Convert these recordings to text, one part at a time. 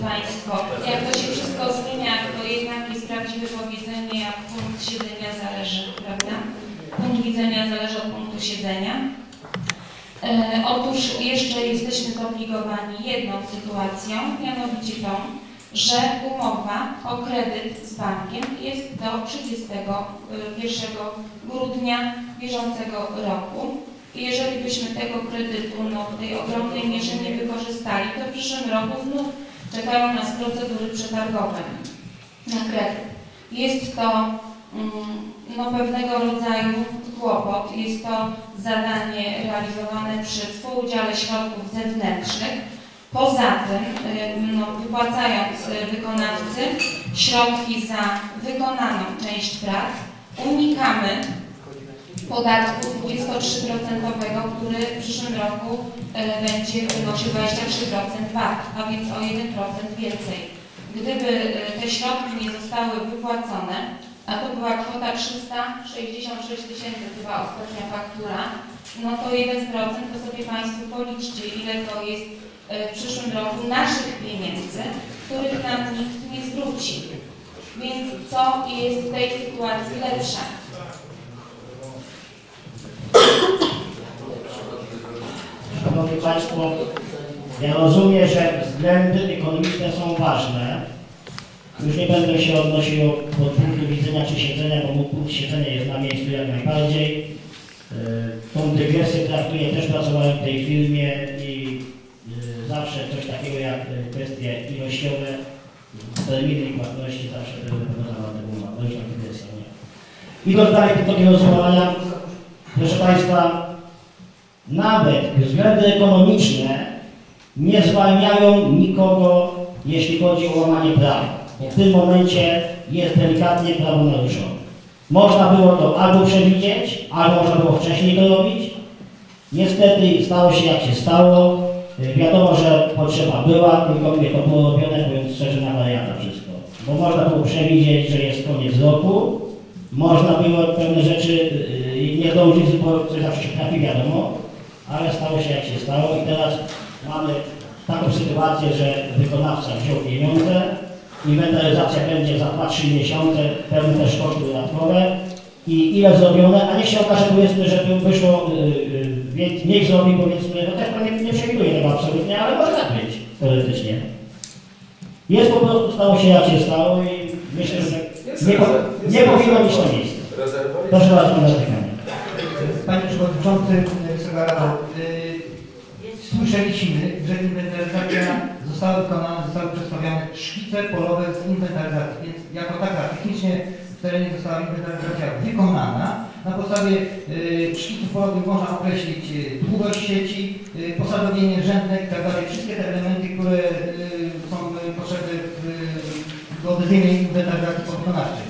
Państwo, jak to się wszystko zmienia, to jednak jest prawdziwe powiedzenie, jak punkt siedzenia zależy, prawda? Punkt widzenia zależy od punktu siedzenia. E, otóż jeszcze jesteśmy zobligowani jedną sytuacją, mianowicie tą, że umowa o kredyt z bankiem jest do 31 grudnia bieżącego roku. I jeżeli byśmy tego kredytu no, w tej ogromnej mierze nie wykorzystali, to w przyszłym roku znów czekają nas procedury przetargowe na kredyt. Jest to mm, no, pewnego rodzaju kłopot. Jest to zadanie realizowane przy współudziale środków zewnętrznych. Poza tym, ym, no, wypłacając y, wykonawcy środki za wykonaną część prac, unikamy podatku 23%, który w przyszłym roku e, będzie wynosił 23% VAT, a więc o 1% więcej. Gdyby e, te środki nie zostały wypłacone, a to była kwota 366 tysięcy, chyba ostatnia faktura, no to 1% to sobie Państwo policzcie, ile to jest e, w przyszłym roku naszych pieniędzy, których nam nikt nie zwróci. Więc co jest w tej sytuacji lepsze? Szanowni Państwo, ja rozumiem, że względy ekonomiczne są ważne. Już nie będę się odnosił od punktu widzenia czy siedzenia, bo mój punkt siedzenia jest na miejscu jak najbardziej. E, Tą dygresję traktuję, też pracowałem w tej firmie i e, zawsze coś takiego jak e, kwestie ilościowe, terminy i płatności zawsze były na temat tego umowy. To już tam dygresja, nie. Idąc dalej do takiego rozwiązania, proszę Państwa, nawet względy ekonomiczne nie zwalniają nikogo, jeśli chodzi o łamanie prawa. W tym momencie jest delikatnie prawo naruszone. Można było to albo przewidzieć, albo można było wcześniej to robić. Niestety stało się jak się stało. Wiadomo, że potrzeba była, tylko mnie to było robione, mówiąc szczerze, na wariata wszystko. Bo można było przewidzieć, że jest koniec roku, można było pewne rzeczy y, nie dążyć, bo coś zawsze się trafi, wiadomo, ale stało się jak się stało i teraz mamy taką sytuację, że wykonawca wziął pieniądze, inwentaryzacja będzie za 2-3 miesiące, pewne też koszty dodatkowe i ile zrobione, a niech się okaże powiedzmy, że tu wyszło, y, y, wie- niech zrobi powiedzmy, no też pan nie, nie przewiduję tego absolutnie, ale może tak być teoretycznie. Jest po prostu, stało się jak się stało i myślę, że nie, po, nie powinno być to miejsce. Proszę bardzo. Panie Przewodniczący, Rado, y, słyszeliśmy, że inwentaryzacja została wykonana, zostały przedstawione szkice polowe z inwentaryzacji, więc jako taka technicznie w terenie została inwentaryzacja wykonana. Na podstawie y, szkiców polowych można określić y, długość sieci, y, posadowienie rzędne itd. Wszystkie te elementy, które y, są y, potrzebne w y, geodezyjnej inwentaryzacji powykonawczej.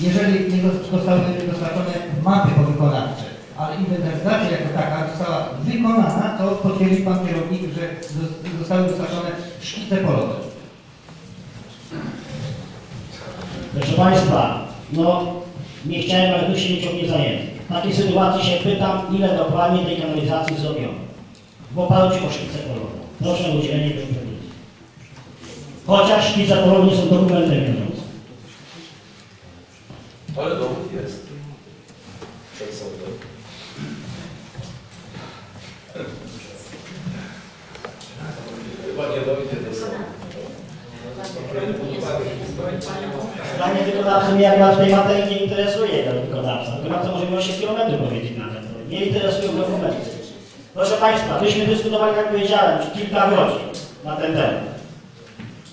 Jeżeli nie zostały dostarczone mapy powykonawcze, ale inwentaryzacja jako taka została wykonana, to potwierdził Pan kierownik, że zos- zostały dostarczone szkice polowe. Proszę Państwa, no nie chciałem, ale tu się nie ciągnie zajęty. W takiej sytuacji się pytam, ile dokładnie tej kanalizacji zrobiono. W oparciu o szkice polowe. Proszę o udzielenie odpowiedzi. Chociaż szkice polowe nie są dokumentem wiążącym. Ale dowód jest. Przed sądem. Chyba nie dojdzie do. Zdanie wykonawcy mnie akurat w tej materii nie interesuje, ten wykonawca. Wykonawca może mieć 8 km powiedzieć na ten temat. Nie interesują dokumenty. Proszę Państwa, myśmy dyskutowali, jak powiedziałem, kilka godzin na ten temat.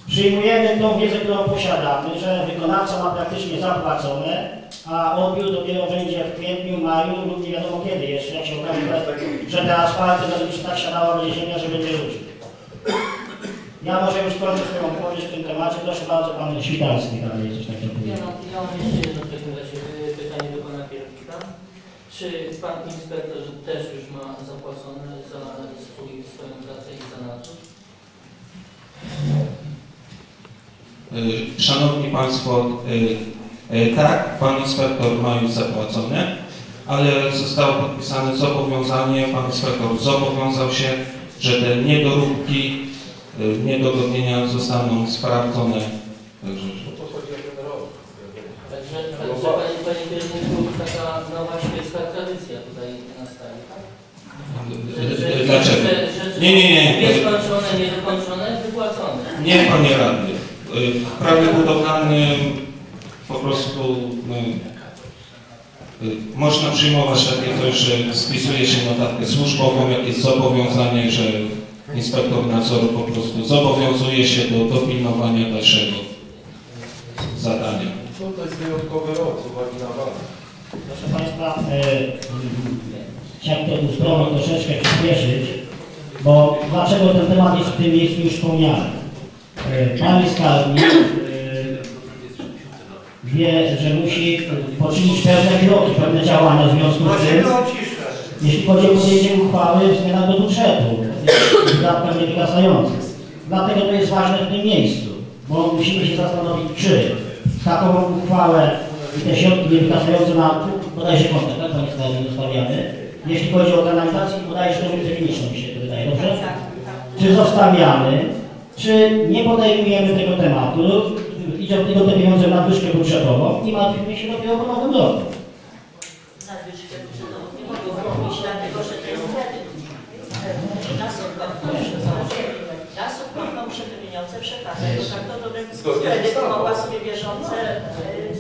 Przyjmujemy tą wiedzę, którą posiadamy, że wykonawca ma praktycznie zapłacone, a odbiór dopiero będzie w kwietniu, maju lub nie wiadomo kiedy jeszcze, jak się okaże, że te asfalty będą się tak siadała będzie ziemia, że będzie różnie. Ja może już skończę swoją powieść w tym temacie. Proszę bardzo, pan Świtalski dalej coś takiego Ja mam, ja mam jeszcze jedno w takim razie pytanie do pana kierownika. Czy pan inspektor też już ma zapłacone za swój, swoją pracę i za nadzór? Y, Szanowni Państwo, y, tak, Pan Inspektor ma już zapłacone, ale zostało podpisane zobowiązanie, Pan Inspektor zobowiązał się, że te niedoróbki y, niedorobienia zostaną sprawdzone. Także No to chodzi o ten rok. Także, także panie, panie kierowniku, taka nowa świecka tradycja tutaj nastaje, tak? Że- Dlaczego? że- że- że Nie, nie, nie. Nieskończone, niedokończone, wypłacone. Nie, panie radny. Y, W prawie budowlanym po prostu y, można przyjmować takie coś, że spisuje się notatkę służbową, jakieś zobowiązanie, że inspektor nadzoru po prostu zobowiązuje się do dopilnowania dalszego zadania. No to jest wyjątkowy rok z uwagi na walkę. Proszę Państwa, e, chciałbym tę sprawę troszeczkę przyspieszyć, bo dlaczego ten temat jest w tym miejscu już wspomniany? E, Pan skarbnik wie, że musi poczynić pewne kroki, pewne działania w związku z tym, jeśli chodzi o podjęcie uchwały w zmianach do budżetu, w wydatkach niewygasających. Dlatego to jest ważne w tym miejscu, bo musimy się zastanowić, czy taką uchwałę i te środki niewygasające na bodajże kontakt, tak, panie Stary, zostawiamy. Jeśli chodzi o kanalizację, bodajże to ulicę kliniczną mi się to wydaje, dobrze? Czy zostawiamy, czy nie podejmujemy tego tematu, idzie tylko te pieniądze na nadwyżkę budżetową i martwimy się dopiero po nowym roku. Nadwyżkę budżetową nie mogą robić, dlatego że to jest kredyt. Lasem mogą się te pieniądze przekazać, bo tak to dobre Zgodnie z kredyt ustawą. mogła sobie bieżące e,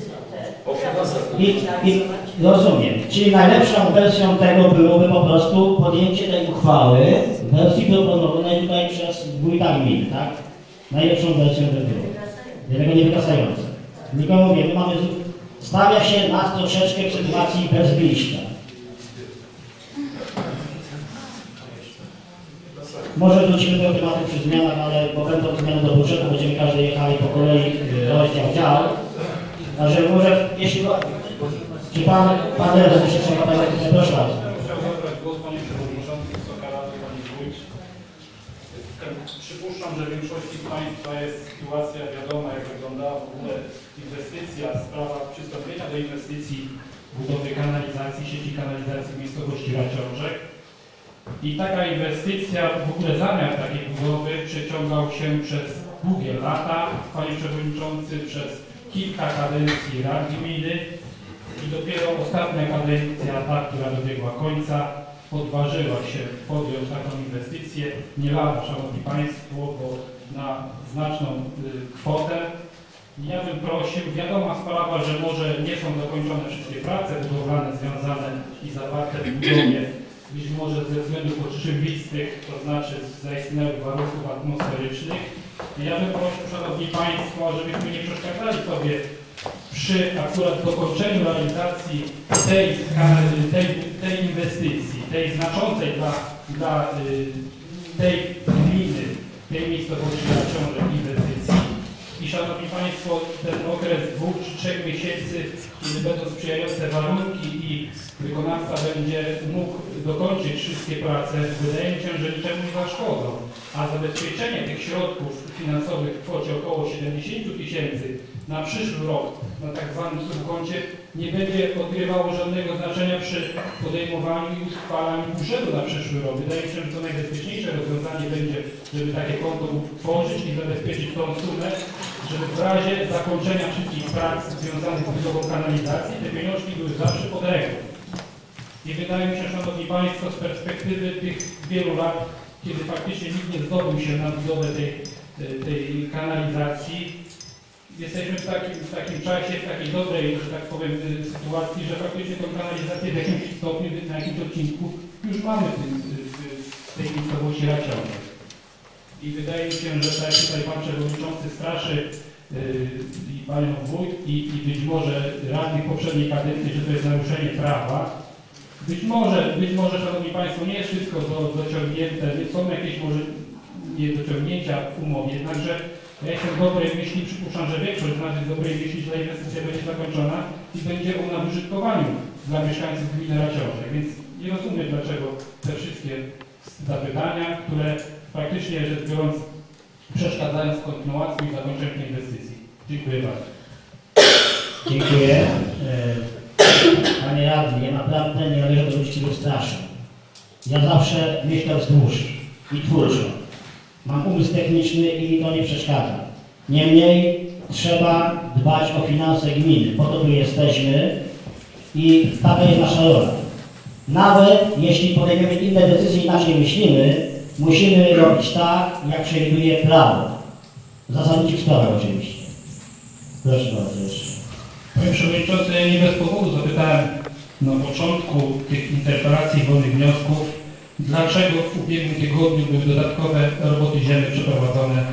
finansach. I, i rozumiem. Czyli najlepszą wersją tego byłoby po prostu podjęcie tej uchwały w wersji proponowanej tutaj przez wójta gminy, tak? Najlepszą wersją by było. Jednego niewygasające. Tylko mówię, my mamy, stawia się nas troszeczkę w sytuacji bez wyjścia. Może wrócimy do tematu przy zmianach, ale bo będą zmiany do budżetu, będziemy każdy jechali po kolei rozdział dział. Także może, jeśli... Czy pan, pan trzeba tak proszę bardzo. Chciałbym zabrać głos Panie Przewodniczący, Wysoka Rado, Pani Wójt. Przypuszczam, że w większości z Państwa jest sytuacja wiadoma, jak wyglądała w ogóle inwestycja, sprawa przystąpienia do inwestycji budowy kanalizacji, sieci kanalizacji w miejscowości Raciążek. I taka inwestycja, w ogóle zamiar takiej budowy przeciągał się przez długie lata, Panie Przewodniczący, przez kilka kadencji Rad Gminy i dopiero ostatnia kadencja, ta, która dobiegła końca, odważyła się podjąć taką inwestycję. Nie lada, Szanowni Państwo, bo na znaczną y, kwotę. Ja bym prosił, wiadoma sprawa, że może nie są dokończone wszystkie prace budowlane związane i zawarte w budowie, być może ze względów oczywistych, to znaczy z zaistniałych warunków atmosferycznych. Ja bym prosił, Szanowni Państwo, żebyśmy nie przeszkadzali sobie przy akurat dokończeniu realizacji tej, tej, tej inwestycji, tej znaczącej dla, dla y, tej gminy, tej miejscowości Raciążek inwestycji. I Szanowni Państwo, ten okres dwóch czy trzech miesięcy, kiedy będą sprzyjające warunki i wykonawca będzie mógł dokończyć wszystkie prace, wydaje mi się, że niczemu nie zaszkodzą. A zabezpieczenie tych środków finansowych w kwocie około 70 tysięcy na przyszły rok na tak zwanym subkoncie nie będzie odgrywało żadnego znaczenia przy podejmowaniu i uchwalaniu budżetu na przyszły rok. Wydaje mi się, że to najbezpieczniejsze rozwiązanie będzie, żeby takie konto tworzyć i zabezpieczyć tą sumę, żeby w razie zakończenia wszystkich prac związanych z budową kanalizacji te pieniążki były zawsze pod ręką. I wydaje mi się, Szanowni Państwo, z perspektywy tych wielu lat, kiedy faktycznie nikt nie zdobył się na budowę tej, tej kanalizacji, jesteśmy w takim, w takim czasie, w takiej dobrej, że tak powiem, sytuacji, że faktycznie tą kanalizację w jakimś stopniu, na jakimś odcinku już mamy w, w- tej miejscowości Raciążek. I wydaje mi się, że tak tutaj Pan Przewodniczący straszy y, i Panią Wójt i, i być może radnych poprzedniej kadencji, że to jest naruszenie prawa. Być może, być może, Szanowni Państwo, nie jest wszystko do, dociągnięte, są jakieś może niedociągnięcia w umowie, jednakże ja jestem dobrej myśli, przypuszczam, że większość z nas jest dobrej myśli, że ta inwestycja będzie zakończona i będzie ona w użytkowaniu dla mieszkańców gminy Raciążek. Więc nie rozumiem, dlaczego te wszystkie zapytania, praktycznie rzecz biorąc przeszkadzają w kontynuacji i zakończeniu inwestycji. Dziękuję bardzo. Dziękuję. E, Panie radny, naprawdę nie należę do którzy straszą. Ja zawsze myślę wzdłuż i twórczo. Mam umysł techniczny i mi to nie przeszkadza. Niemniej trzeba dbać o finanse gminy. Po to tu jesteśmy i taka jest nasza rola. Nawet jeśli podejmiemy inne decyzje, inaczej myślimy, musimy robić tak, jak przewiduje prawo. W zasadniczych sprawach oczywiście. Proszę bardzo jeszcze. Panie Przewodniczący, ja nie bez powodu zapytałem na początku tych interpelacji wolnych wniosków, dlaczego w ubiegłym tygodniu były dodatkowe roboty ziemne przeprowadzone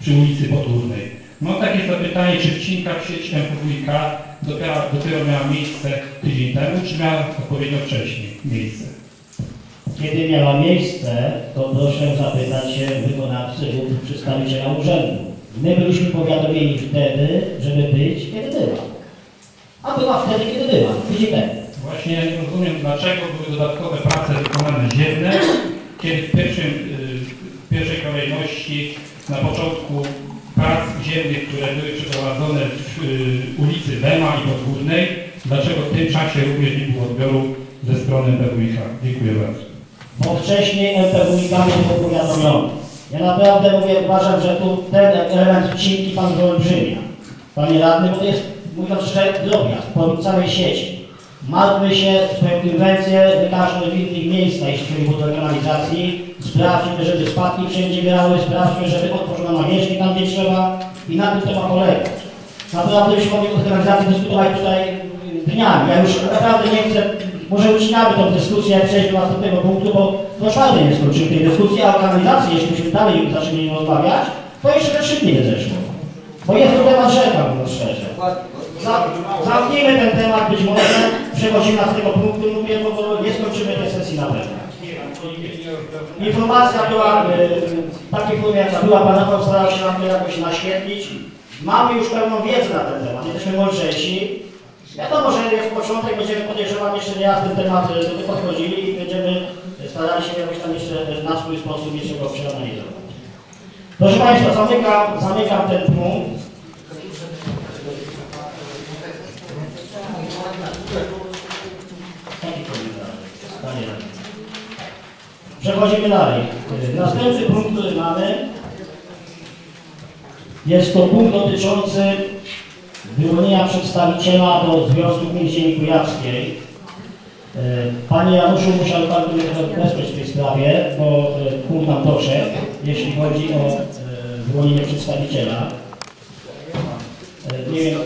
przy ulicy Podgórnej. Mam takie zapytanie, czy wcinka w sieć MPWiK dopiero, dopiero miała miejsce tydzień temu, czy miała odpowiednio wcześniej miejsce? Kiedy miała miejsce, to proszę zapytać się wykonawcy lub przedstawiciela urzędu. My byliśmy powiadomieni wtedy, żeby być, kiedy była. A była wtedy, kiedy była, temu. Właśnie ja nie rozumiem, dlaczego były dodatkowe prace wykonane ziemne, kiedy w, pierwszym, y, w pierwszej kolejności na początku prac ziemnych, które były przeprowadzone w y, ulicy Wema i Podgórnej, dlaczego w tym czasie również nie było odbioru ze strony BWIH? Dziękuję bardzo. Bo wcześniej MPWiK nie był powiadomiony. Ja naprawdę mówię, uważam, że tu ten element wcinki pan wyolbrzymia. Panie radny, bo to jest, mówiąc szczerze, drobiazg po całej sieci. Martwmy się, swoją inwencję wykażmy w innych miejscach, jeśli chodzi o kanalizacji. Sprawdźmy, żeby spadki wszędzie grały, sprawdźmy, żeby otworzono nawierzchnię tam, gdzie trzeba i na tym ma polegać. Naprawdę byśmy mogli o tej kanalizacji dyskutować tutaj dniami. Ja już naprawdę nie chcę, może ucinamy tą dyskusję, przejść do następnego punktu, bo do czwartej nie skończymy tej dyskusji, a kanalizacji, jeśli byśmy dalej zaczęli rozmawiać, to jeszcze szybciej nie zeszło. Bo jest to temat rzeka, mówiąc szczerze. Za, zamknijmy ten temat być może, przechodzimy na tego punktu, mówię, bo nie skończymy tej sesji na pewno. Informacja była e, w takiej formie, jaka była, Pan starał się nam to jakoś naświetlić. Mamy już pełną wiedzę na ten temat, jesteśmy mądrzejsi. Wiadomo, że jest początek, będziemy podejrzewam jeszcze nie raz ten temat e, podchodzili i będziemy starali się jakoś tam jeszcze na swój sposób jeszcze go przeanalizować. Proszę Państwa, zamykam, zamykam ten punkt. Przechodzimy dalej. Następny punkt, który mamy, jest to punkt dotyczący wyłonienia przedstawiciela do Związku Gmin Ziemi Kujawskiej. E, Panie Januszu, musiał Pan wesprzeć w tej sprawie, bo e, punkt nam doszedł, jeśli chodzi o e, wyłonienie przedstawiciela. Nie wiem,